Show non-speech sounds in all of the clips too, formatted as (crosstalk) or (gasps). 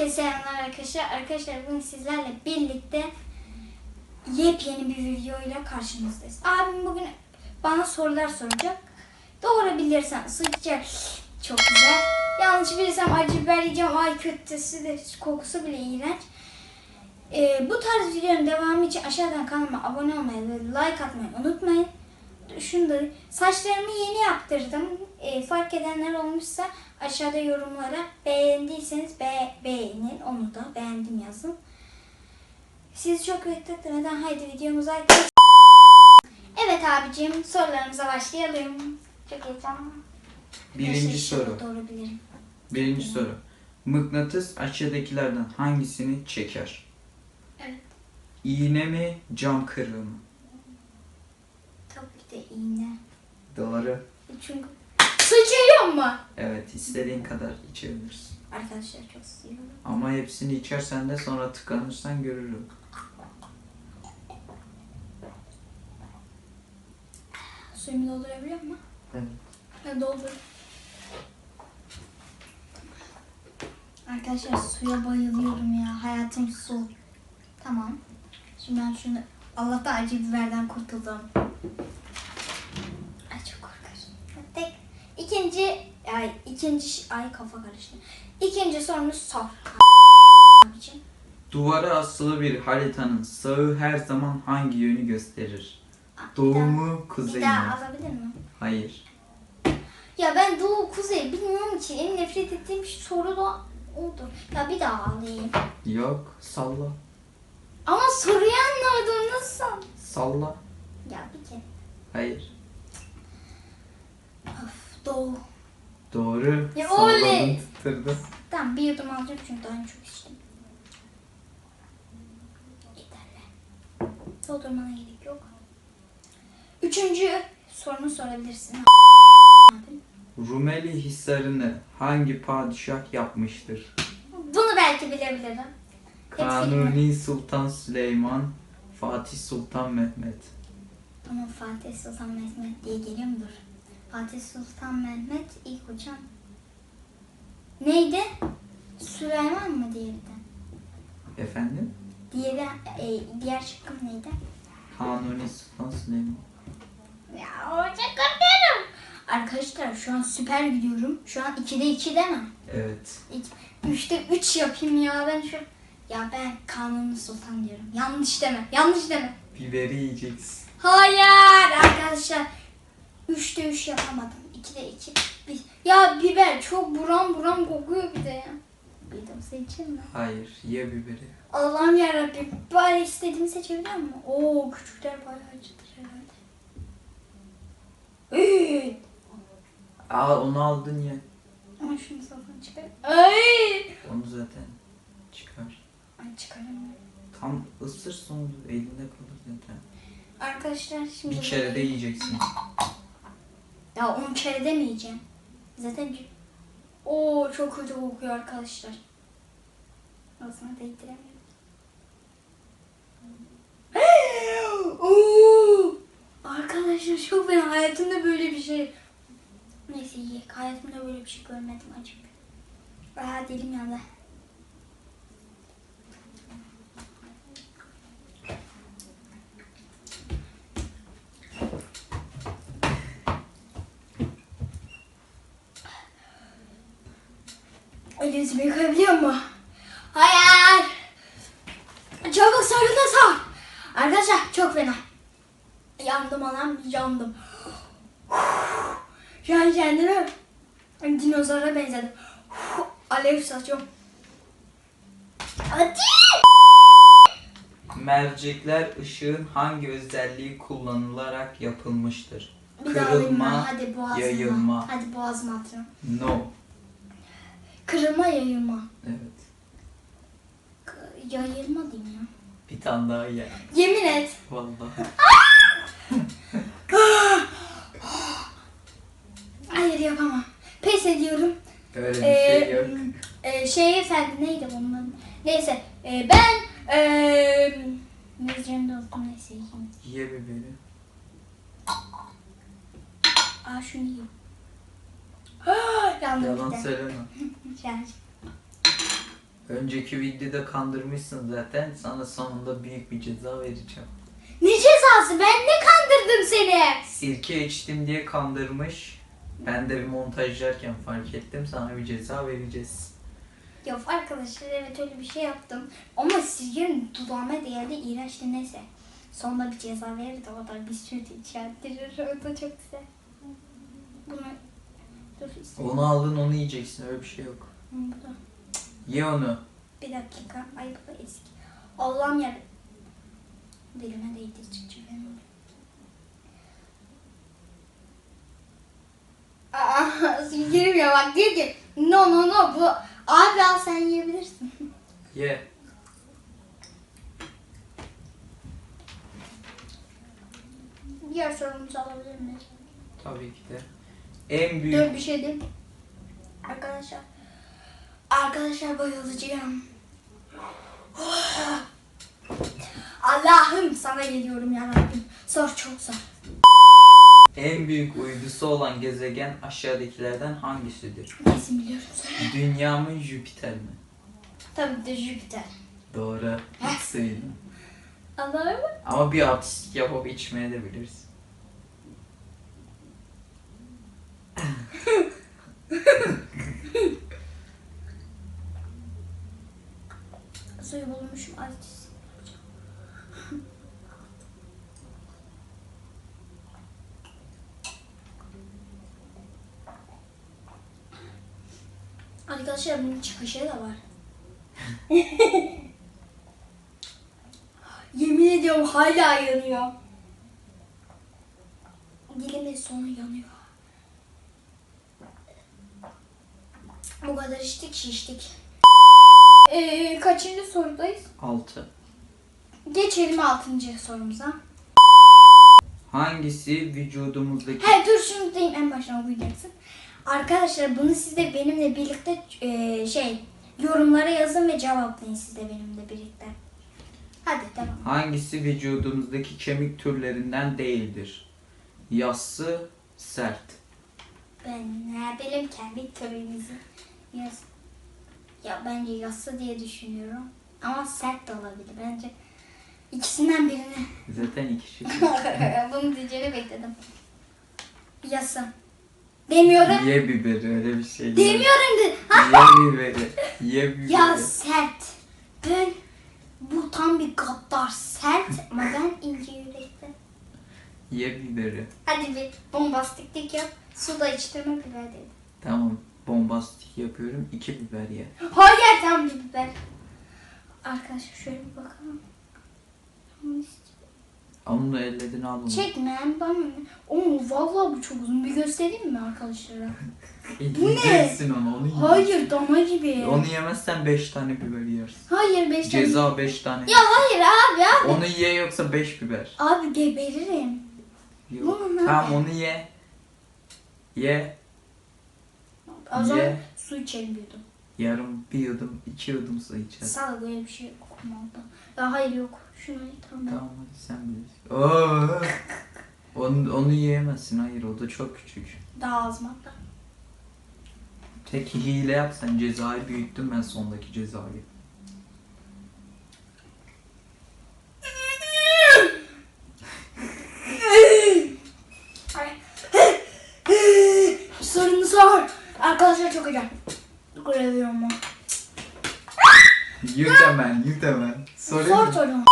Herkese selamlar arkadaşlar. Arkadaşlar bugün sizlerle birlikte yepyeni bir videoyla karşınızdayız. Abim bugün bana sorular soracak. Doğru bilirsem sıcak çok güzel. Yanlış bilirsem acı biber yiyeceğim. Ay kötüsü de kokusu bile iğrenç. Ee, bu tarz videonun devamı için aşağıdan kanalıma abone olmayı ve like atmayı unutmayın. Da saçlarımı yeni yaptırdım. Ee, fark edenler olmuşsa aşağıda yorumlara beğendiyseniz be beğenin. Onu da beğendim yazın. Sizi çok bekletmeden haydi videomuza geçelim. Evet abicim sorularımıza başlayalım. Çok heyecanlı. Birinci soru. Doğru bilirim. Birinci soru. Mıknatıs aşağıdakilerden hangisini çeker? Evet. İğne mi, cam kırığı mı? Tabii ki de iğne. Doğru. Çünkü sıçrıyor mu? Evet, istediğin kadar içebilirsin. Arkadaşlar çok seviyorum. Ama hepsini içersen de sonra tıkanırsan görürüm. Suyumu doldurabiliyor mu? Evet. Ben doldur. Arkadaşlar suya bayılıyorum ya. Hayatım su. Tamam. Şimdi ben şunu Allah'tan acı biberden kurtuldum. Ay çok korkarım. Tek ikinci ay ikinci ay kafa karıştı. İkinci sorumuz sor. Abicim. Duvara asılı bir haritanın sağı her zaman hangi yönü gösterir? Bir Doğu daha- mu, kuzey Bir daha mi? alabilir miyim? Hayır. Ya ben doğu kuzey bilmiyorum ki. En nefret ettiğim soru da oldu. Ya bir daha alayım. Yok, salla. Ama soruyu anlamadım nasıl? Salla. Ya bir kere. Hayır. Of doğu. Doğru. Ya Salladın, oley. tutturdun. Tamam bir yudum alacağım çünkü daha çok içtim. Yeterli. Doldurmana gerek yok. Üçüncü sorunu sorabilirsin. Rumeli Hisarı'nı hangi padişah yapmıştır? Bunu belki bilebilirim. Kanuni Sultan Süleyman, Fatih Sultan Mehmet. Ama Fatih Sultan Mehmet diye geliyor mudur? Fatih Sultan Mehmet ilk. Neydi? Süleyman mı diğeri de? Efendim? Diğeri, e, diğer şıkkım neydi? Kanuni Sultan Süleyman. Ya hoca korkuyorum. Arkadaşlar şu an süper gidiyorum. Şu an 2'de 2 değil mi? Evet. 3'te 3 yapayım ya ben şu. Ya ben Kanuni Sultan diyorum. Yanlış deme. Yanlış deme. Biberi yiyeceksin. Hayır arkadaşlar. 3'te 3 yapamadım. 2'de 2. Bir- Ya biber çok buram buram kokuyor bir de ya. Bir de seçeyim mi? Hayır, ye biberi. Allah'ım yarabbim. Bari istediğimi seçebiliyor muyum? Oo küçükler bayağı acıdır herhalde. Üy! Aa onu aldın ye. Ama şunu safını çıkar. Ay! Onu zaten çıkar. Ay çıkaramıyorum. Tam ısır sonra elinde kalır zaten. Arkadaşlar şimdi... Bir kere de yiyeceksin. Ya 10 kere demeyeceğim. Zaten... Oo çok kötü kokuyor arkadaşlar. Ağzına değdiremiyorum. (gasps) Arkadaşlar çok ben hayatımda böyle bir şey... Neyse iyi. Hayatımda böyle bir şey görmedim acık. Aa dilim yandı. Elinizi yıkayabiliyor mu? Hayır. Çabuk sarı da sar. Arkadaşlar çok fena. Yandım anam yandım. Şu an kendime dinozora benzedim. Alev saçıyorum. Hadi. Mercekler ışığın hangi özelliği kullanılarak yapılmıştır? Bir daha alayım ben. Kırılma, Hadi boğazıma. yayılma. Hadi boğazıma atıyorum. No. Kırılma yayılma. Evet. K- yayılma diyeyim ya. Bir tane daha ye. Yemin et. Vallahi. (laughs) Hayır yapamam. Pes ediyorum. Öyle bir Ee, şey yok. e, şey efendim neydi bunun? Neyse e, ben e, ne diyeceğim de unuttum neyse yiyeyim. Ye biberi. Aa şunu yiyeyim. (gasps) Yandım Yalan bir de. söyleme. (laughs) Yani Önceki videoda kandırmışsın zaten. Sana sonunda büyük bir ceza vereceğim. Ne cezası? Ben ne kandırdım seni? Sirke içtim diye kandırmış. Ben de bir montajlarken fark ettim. Sana bir ceza vereceğiz. Yok arkadaşlar evet öyle bir şey yaptım. Ama sirkenin dudağıma değerli iğrençti neyse. Sonunda bir ceza verir de o da bir süt içerttirir. O da çok güzel. Bunu dur istedim. Onu aldın onu yiyeceksin. Öyle bir şey yok. Bu da. Ye onu. Bir dakika. Ay bu da eski. Allah'ım ya. Dilime değdirecek ben onu. Aa, (laughs) ya bak diyor ki no no no bu abi al sen yiyebilirsin. (laughs) Ye. Diğer sorumuzu alabilir miyiz? Tabii ki de. En büyük Dur bir şey diyeyim. Arkadaşlar. Arkadaşlar bayılacağım. Allah'ım sana geliyorum ya Rabbim. Zor çok zor. en büyük uydusu olan gezegen aşağıdakilerden hangisidir? Kesin biliyorum. Dünya mı Jüpiter mi? Tabii ki de Jüpiter. Doğru. Hiç. Allah'ım. Ama bir artistik yapıp içmeye de bilirsin. Suyu bulmuşum artist. Arkadaşlar bunun çıkışı da var. (laughs) Yemin ediyorum hala yanıyor. Dilimin sonu yanıyor. Bu kadar içtik şiştik. Ee, kaçıncı sorudayız? 6. Geçelim altıncı sorumuza. Hangisi vücudumuzdaki He dur şunu diyeyim en baştan okuyacaksın. Arkadaşlar bunu siz de benimle birlikte e, şey yorumlara yazın ve cevaplayın siz de benimle birlikte. Hadi devam. hangisi vücudumuzdaki kemik türlerinden değildir? Yassı, sert. Ben ne bileyim kendi türümüzü yaz. Ya bence yassı diye düşünüyorum. Ama sert de olabilir bence. İkisinden birini. Zaten iki şey. (laughs) Bunu diyeceğini bekledim. Yassı. Demiyorum. Ye biberi öyle bir şey. Demiyorum de. Ye biberi. Ye biberi. Ya sert. Ben bu tam bir gaddar sert ama ben ince yürekli. Ye biberi. Hadi bir bombastiklik yap. Suda içtirme biber dedi. Tamam. Bombastik yapıyorum. İki biber ye. Hayır tam bir biber. Arkadaşlar şöyle bir bakalım. Onu da elledin al onu. Çekme bana ne? Oo vallahi bu çok uzun. Bir göstereyim mi arkadaşlara? (laughs) E, Bu ne? Yiyeceksin onu. Onu yiyeceksin. Hayır dama gibi. Onu yemezsen 5 tane biber yersin. Hayır beş tane. Ceza 5 tane. Ya hayır abi abi. Onu ye yoksa 5 biber. Abi geberirim. Yok. Bunu ne Tamam onu ye. Ye. Zaman Ye. su içelim diyordum. Yarım bir yudum, iki yudum su. Sağ ol böyle bir şey okumadı. Ya hayır yok. Şunu tamam. Tamam hadi sen bilirsin. Oo. Onu, onu yiyemezsin hayır o da çok küçük. Daha az madde. Tek hile yap sen cezayı büyüttüm ben sondaki cezayı. Sorunu sor. Arkadaşlar çok güzel. Görüyor mu? Yut hemen yut hemen. Sorayım Sor mı?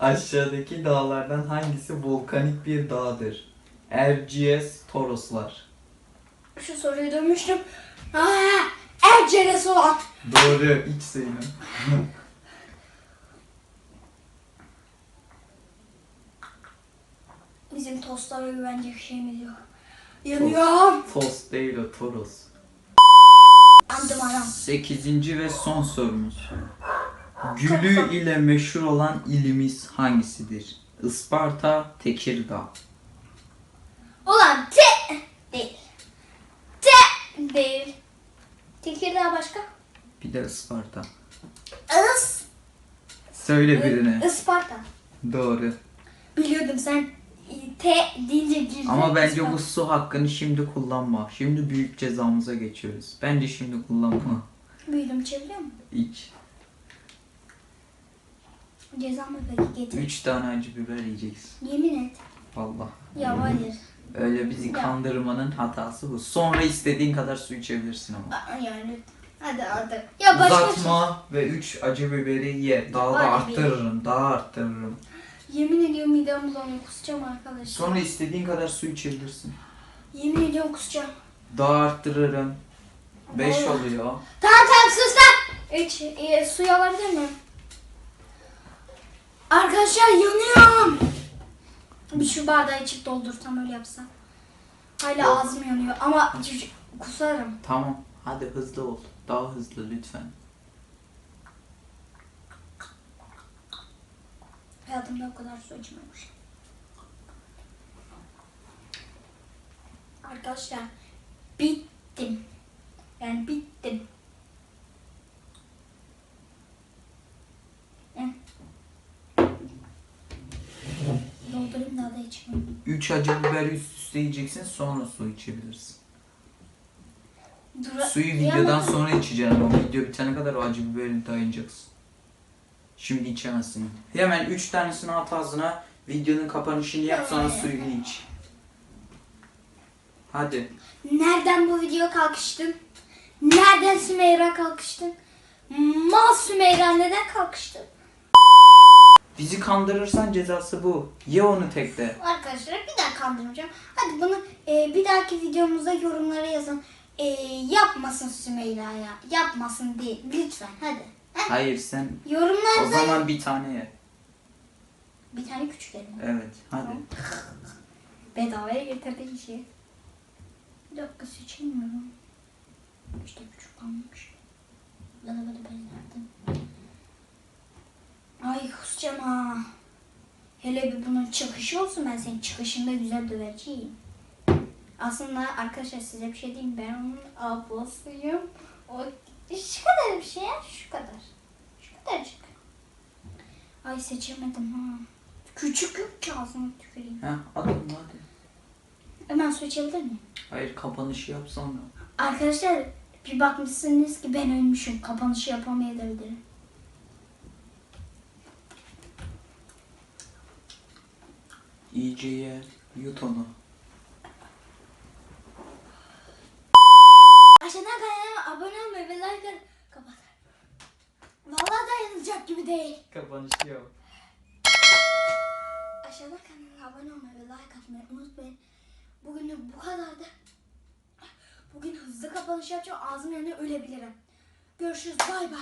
Aşağıdaki dağlardan hangisi volkanik bir dağdır? Erciyes, Toroslar. Şu soruyu duymuştum. Aa, Erciyes olan. Doğru iç suyunu. Bizim tostlara güvenecek şeyimiz yok. Yanıyorum. Tost değil o Toros. Andım adam. Sekizinci ve son sorumuz. Gülü ile meşhur olan ilimiz hangisidir? Isparta, Tekirdağ. Ulan te değil. Te değil. Tekirdağ başka? Bir de Isparta. Is. Söyle birine. Isparta. Doğru. Biliyordum sen deyince girdin. Ama bence bu su hakkını şimdi kullanma. Şimdi büyük cezamıza geçiyoruz. Bence şimdi kullanma. Büyüdüm içebiliyor musun? İç. Ceza mı peki getir. Üç tane acı biber yiyeceksin. Yemin et. Vallahi. Ya hayır. Öyle bizi kandırmanın hatası bu. Sonra istediğin kadar su içebilirsin ama. Aa, Yani. Hadi hadi. Ya başka Uzatma ve 3 acı biberi ye. Daha da arttırırım. Daha arttırırım. Yemin ediyorum midem bulanıyor. Kusacağım arkadaşlar. Sonra istediğin kadar su içebilirsin. Yemin ediyorum kusacağım. Daha arttırırım. 5 Vallahi. oluyor. Tamam tamam sus lan. Üç. E, suyu alabilir miyim? Arkadaşlar yanıyorum. Bir şu bardağı içip doldursam öyle yapsam. Hala ağzım yanıyor ama kusarım. Tamam. Hadi hızlı ol. Daha hızlı lütfen. Hayatımda o kadar su içmemişim. Arkadaşlar bittim. Yani bittim. Hı. Doldurayım daha da içmeyeyim. 3 acı biberi üst üste yiyeceksin sonra su içebilirsin. Dur, Suyu videodan sonra içeceksin ama video bitene kadar o acı biberi dayanacaksın. Şimdi içemezsin. Hemen 3 tanesini at ağzına. Videonun kapanışını yap sonra suyunu iç. Hadi. Nereden bu video kalkıştın? Nereden Sümeyra kalkıştın? Mal Sümeyra neden kalkıştın? Bizi kandırırsan cezası bu. Ye onu tekte. Arkadaşlar bir daha kandırmayacağım. Hadi bunu e, bir dahaki videomuzda yorumlara yazın. E, yapmasın Sümeyra ya. Yapmasın değil. Lütfen hadi. Hayır sen o Yorumlarda zaman bir tane ye. bir tane küçük elim. Evet hadi. Tamam. Bedavaya getirdi işi. Bir dakika seçemiyorum. İşte küçük kalmış. Bana bana ben nereden? Ay kusacağım ha. Hele bir bunun çıkışı olsun ben senin çıkışında güzel döveceğim. Aslında arkadaşlar size bir şey diyeyim ben onun ablasıyım. O şu kadar bir şey ya şu kadar. Şu kadarcık. Ay seçemedim ha. Küçük yok ki ağzına tüküreyim. Ha at onu hadi. Hemen su içebilir miyim? Hayır kapanışı yap sonra. Arkadaşlar bir bakmışsınız ki ben ölmüşüm. Kapanışı yapamayabilirim. İyice ye. Yut onu. Aşağıdan kanalıma abone olmayı ve like atın. Kapat. Vallahi dayanacak gibi değil. Kapanışı yap. Aşağıdan kanalıma abone olmayı ve like atmayı unutmayın. Bugünlük bu kadardı. Bugün hızlı kapanış yapacağım. Ağzım yanıyor ölebilirim. Görüşürüz. Bay bay.